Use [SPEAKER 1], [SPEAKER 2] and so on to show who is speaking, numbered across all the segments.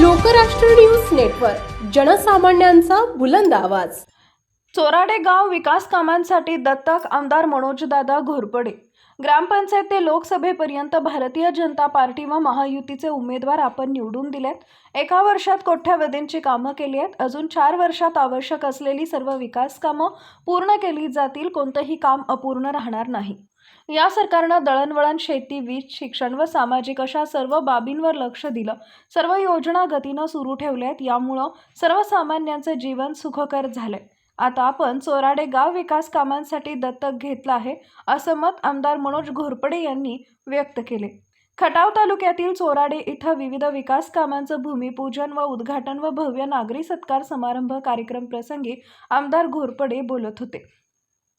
[SPEAKER 1] Lokrashtra news network जनसामान्यांचा बुलंद आवाज.
[SPEAKER 2] चोराडे गाव विकास कामांसाठी दत्तक आमदार मनोजदादा घोरपडे. ग्रामपंचायत ते लोकसभेपर्यंत भारतीय जनता पार्टी व महायुतीचे उमेदवार आपण निवडून दिलेत. एका वर्षात कोट्यावधींची कामं केली आहेत. अजून चार वर्षात आवश्यक असलेली सर्व विकास कामं पूर्ण केली जातील. कोणतंही काम अपूर्ण राहणार नाही. या सरकारनं दळणवळण शेती वीज शिक्षण व सामाजिक अशा सर्व बाबींवर लक्ष दिलं. सर्व योजना गतीनं सुरू ठेवल्या आहेत. यामुळं सर्वसामान्यांचं जीवन सुखकर झालंय. आता आपण चोराडे गाव विकास कामांसाठी दत्तक घेतलं आहे असं मत आमदार मनोज घोरपडे यांनी व्यक्त केले. खटाव तालुक्यातील चोराडे इथं विविध विकास कामांचं भूमिपूजन व उद्घाटन व भव्य नागरी सत्कार समारंभ कार्यक्रम प्रसंगी आमदार घोरपडे बोलत होते.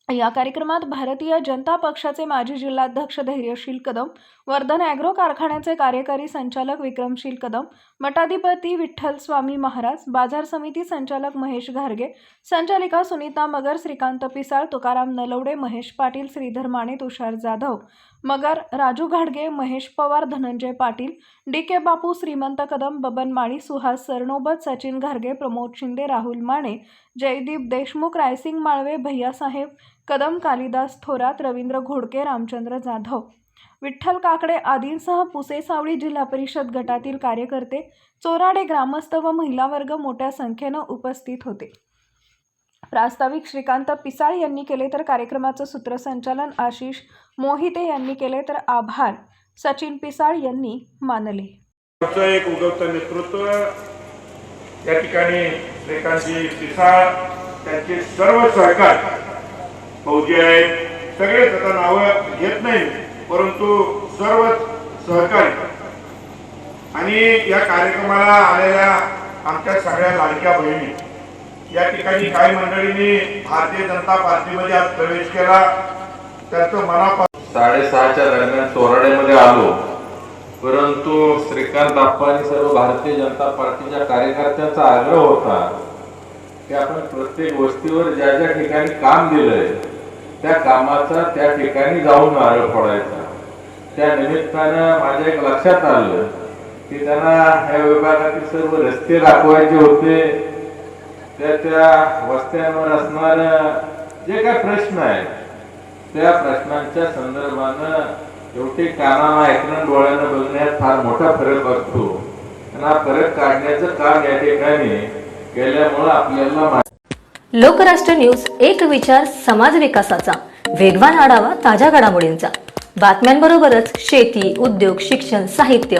[SPEAKER 2] या कार्यक्रमात भारतीय जनता पक्षाचे माजी जिल्हाध्यक्ष धैर्यशील कदम वर्धन ॲग्रो कारखान्याचे कार्यकारी संचालक विक्रमशील कदम मठाधिपती विठ्ठल स्वामी महाराज बाजार समिती संचालक महेश घारगे संचालिका सुनीता मगर श्रीकांत पिसाळ तुकाराम नलवडे महेश पाटील श्रीधर माने तुषार जाधव मगर राजू घाडगे महेश पवार धनंजय पाटील डी के बापू श्रीमंत कदम बबन माळी सुहास सरनोबत सचिन घारगे प्रमोद शिंदे राहुल माने जयदीप देशमुख रायसिंग माळवे भैयासाहेब कदम कालिदास थोरात रवींद्र घोडके रामचंद्र जाधव. विठ्ठल काकडे आदींसह पुसे सावळी जिल्हा परिषद गटातील कार्यकर्ते चोराडे ग्रामस्थ व महिला वर्ग मोठ्या संख्येनं उपस्थित होते. प्रास्ताविक श्रीकांत पिसाळ यांनी केले तर कार्यक्रमाचं सूत्रसंचालन आशिष मोहिते यांनी केले तर आभार. सचिन पिसाळ यांनी मानले.
[SPEAKER 3] एक उगवतं नेतृत्व या ठिकाणी श्रीकांतजी पिसाळ त्यांचे सर्व सहकार फौजी आहेत सगळेच आता नावं घेत नाही परंतु सर्व सहकारी. आणि या कार्यक्रमाला आलेल्या आमच्या सगळ्या लाडक्या बहिणी या ठिकाणी काही मंडळींनी भारतीय जनता पार्टीमध्ये आज प्रवेश केला. त्याचं मनापासून
[SPEAKER 4] साडेसहाच्या दरम्यान चोराड्यामध्ये आलो. परंतु श्रीकांत आप्पा सर्व भारतीय जनता पार्टीच्या कार्यकर्त्यांचा आग्रह होता की आपण प्रत्येक वस्तीवर ज्या ज्या ठिकाणी काम दिलंय त्या कामाचा त्या ठिकाणी जाऊन नारळ फोडायचा. त्या निमित्तानं माझ्या एक लक्षात आलं की त्यांना ह्या विभागातील सर्व रस्ते दाखवायचे होते. त्या त्या वस्त्यांवर असणार जे काय प्रश्न आहेत त्या प्रश्नांच्या संदर्भानं शेवटी कानानं ऐकणं डोळ्यानं बघण्यात फार मोठा फरक असतो आणि हा फरक काढण्याचं काम या ठिकाणी केल्यामुळं आपल्याला
[SPEAKER 5] लोकराष्ट्र न्यूज एक विचार समाज विकासाचा. वेगवान आढावा ताज्या घडामोडींचा. बातम्यांबरोबरच शेती उद्योग शिक्षण साहित्य